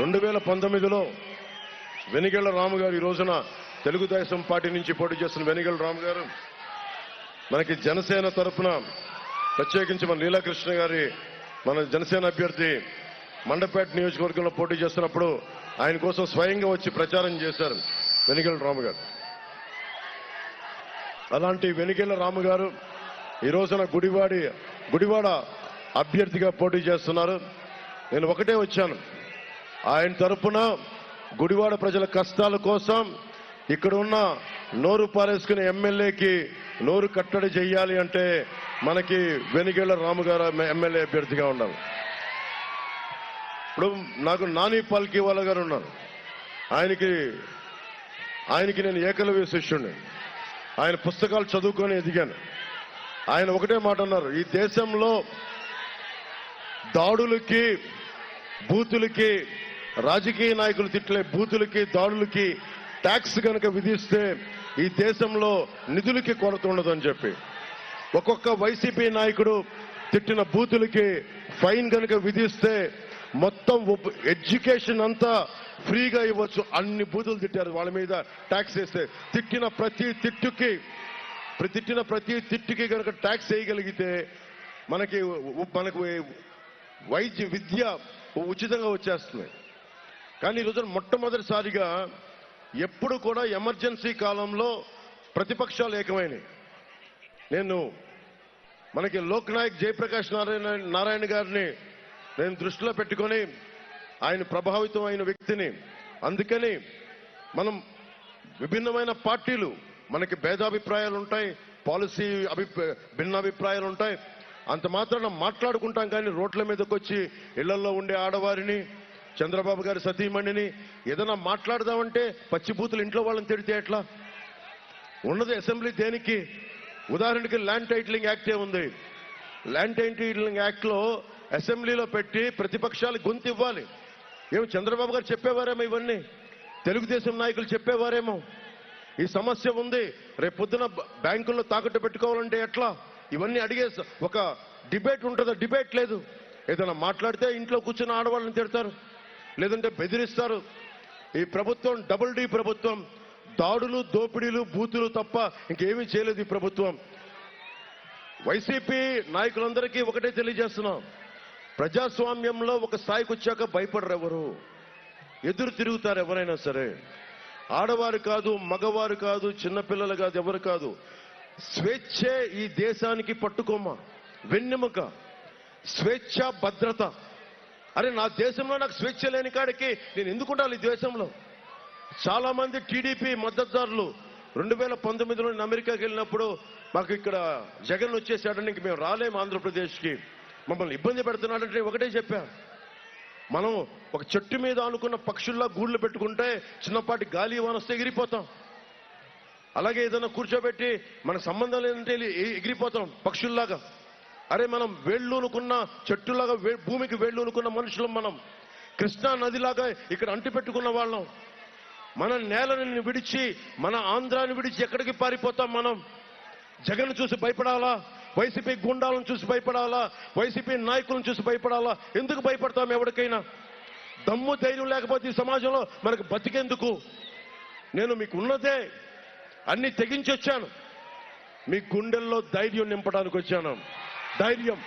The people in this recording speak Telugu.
రెండు వేల పంతొమ్మిదిలో వెనిగళ్ళ రాము గారు ఈ రోజున తెలుగుదేశం పార్టీ నుంచి పోటీ చేస్తున్న వెనిగళ్ళ రాము గారు మనకి జనసేన తరఫున ప్రత్యేకించి మన లీలాకృష్ణ గారి మన జనసేన అభ్యర్థి మండపేట నియోజకవర్గంలో పోటీ చేస్తున్నప్పుడు ఆయన కోసం స్వయంగా వచ్చి ప్రచారం చేశారు వెనిగళ్ళ రాము గారు. అలాంటి వెనిగళ్ళ రాము గారు ఈ రోజున గుడివాడి గుడివాడ అభ్యర్థిగా పోటీ చేస్తున్నారు. నేను ఒకటే వచ్చాను. ఆయన తరపున గుడివాడ ప్రజల కష్టాల కోసం ఇక్కడ ఉన్న నోరు పారేసుకునే ఎమ్మెల్యేకి నోరు కట్టడి చేయాలి అంటే మనకి వెనిగేళ్ళ రాముగారు ఎమ్మెల్యే అభ్యర్థిగా ఉండాలి ఇప్పుడు నాకు నాని పాల్కి వాళ్ళ గారు ఉన్నారు. ఆయనకి ఆయనకి నేను ఏకలవ్య శిష్యుడిని ఆయన పుస్తకాలు చదువుకొని ఎదిగాను. ఆయన ఒకటే మాట అన్నారు ఈ దేశంలో దాడులకి బూతులకి రాజకీయ నాయకులు తిట్లే బూతులకి దాడులకి ట్యాక్స్ కనుక విధిస్తే ఈ దేశంలో నిధులకి కొరత ఉండదని చెప్పి. ఒక్కొక్క వైసీపీ నాయకుడు తిట్టిన బూతులకి ఫైన్ కనుక విధిస్తే మొత్తం ఎడ్యుకేషన్ అంతా ఫ్రీగా ఇవ్వచ్చు. అన్ని బూతులు తిట్టారు. వాళ్ళ మీద ట్యాక్స్ వేస్తే తిట్టిన ప్రతి తిట్టుకి తిట్టిన ప్రతి తిట్టుకి కనుక ట్యాక్స్ వేయగలిగితే మనకి మనకు వైద్య విద్య ఉచితంగా వచ్చేస్తుంది. కానీ ఈ మొట్టమొదటిసారిగా ఎప్పుడు కూడా ఎమర్జెన్సీ కాలంలో ప్రతిపక్షాలు ఏకమైనవి. నేను మనకి లోక్నాయక్ జయప్రకాష్ నారాయణ నారాయణ గారిని నేను దృష్టిలో పెట్టుకొని ఆయన ప్రభావితం అయిన వ్యక్తిని. అందుకని మనం విభిన్నమైన పార్టీలు మనకి భేదాభిప్రాయాలు ఉంటాయి పాలసీ అభిప్రా భిన్నాభిప్రాయాలు ఉంటాయి. అంత మాత్రాన మాట్లాడుకుంటాం కానీ రోడ్ల మీదకి వచ్చి ఇళ్ళలో ఉండే ఆడవారిని చంద్రబాబు గారి సతీమణిని ఏదైనా మాట్లాడదామంటే పచ్చిబూతులు ఇంట్లో వాళ్ళని తిడితే ఎట్లా? ఉన్నది అసెంబ్లీ దేనికి? ఉదాహరణకి ల్యాండ్ టైటిలింగ్ యాక్టే ఉంది. ల్యాండ్ టైటిలింగ్ యాక్ట్లో అసెంబ్లీలో పెట్టి ప్రతిపక్షాలు గొంతు ఇవ్వాలి ఏమి చంద్రబాబు గారు చెప్పేవారేమో ఇవన్నీ? తెలుగుదేశం నాయకులు చెప్పేవారేమో? ఈ సమస్య ఉంది. రేపు పొద్దున బ్యాంకుల్లో తాకట్టు పెట్టుకోవాలంటే ఎట్లా? ఇవన్నీ అడిగే ఒక డిబేట్ ఉంటుందా? డిబేట్ లేదు. ఏదైనా మాట్లాడితే ఇంట్లో కూర్చున్న ఆడవాళ్ళని తిడతారు. లేదంటే బెదిరిస్తారు. ఈ ప్రభుత్వం డబుల్ డి ప్రభుత్వం దాడులు దోపిడీలు బూతులు తప్ప ఇంకేమీ చేయలేదు ఈ ప్రభుత్వం. వైసీపీ నాయకులందరికీ ఒకటే తెలియజేస్తున్నాం. ప్రజాస్వామ్యంలో ఒక స్థాయికి వచ్చాక భయపడరు ఎవరు ఎదురు తిరుగుతారు ఎవరైనా సరే. ఆడవారు కాదు మగవారు కాదు చిన్నపిల్లలు కాదు ఎవరు కాదు. స్వేచ్ఛే ఈ దేశానికి పట్టుకోమ వెన్నెముక. స్వేచ్ఛ భద్రత. అరే నా దేశంలో నాకు స్వేచ్ఛ లేని కాడికి నేను ఎందుకు ఉండాలి ఈ దేశంలో? చాలా మంది టీడీపీ మద్దతుదారులు రెండు వేల పంతొమ్మిదిలో నేను అమెరికాకి వెళ్ళినప్పుడు మాకు ఇక్కడ జగన్ వచ్చేసాడని ఇంక మేము రాలేము ఆంధ్రప్రదేశ్కి. మమ్మల్ని ఇబ్బంది పెడుతున్నాడంటే ఒకటే చెప్పా. మనం ఒక చెట్టు మీద అనుకున్న పక్షుల్లా గూళ్ళు పెట్టుకుంటే చిన్నపాటి గాలి వానస్తే ఎగిరిపోతాం. అలాగే ఏదైనా కూర్చోబెట్టి మనకు సంబంధం లేదంటే ఎగిరిపోతాం పక్షుల్లాగా. అరే మనం వేళ్ళూనుకున్న చెట్టులాగా వే- భూమికి వేళ్ళూనుకున్న మనుషులం మనం. కృష్ణా నదిలాగా ఇక్కడ అంటిపెట్టుకున్న వాళ్ళం. మన నేలని విడిచి మన ఆంధ్రాన్ని విడిచి ఎక్కడికి పారిపోతాం మనం? జగన్ చూసి భయపడాలా? వైసీపీ గుండాలను చూసి భయపడాలా? వైసీపీ నాయకులను చూసి భయపడాలా? ఎందుకు భయపడతాం ఎవరికైనా? దమ్ము ధైర్యం లేకపోతే ఈ సమాజంలో మనకు బతికెందుకు? నేను మీకు ఉన్నదే అన్ని తెగించి వచ్చాను మీ గుండెల్లో ధైర్యం నింపడానికి వచ్చాను ధైర్యం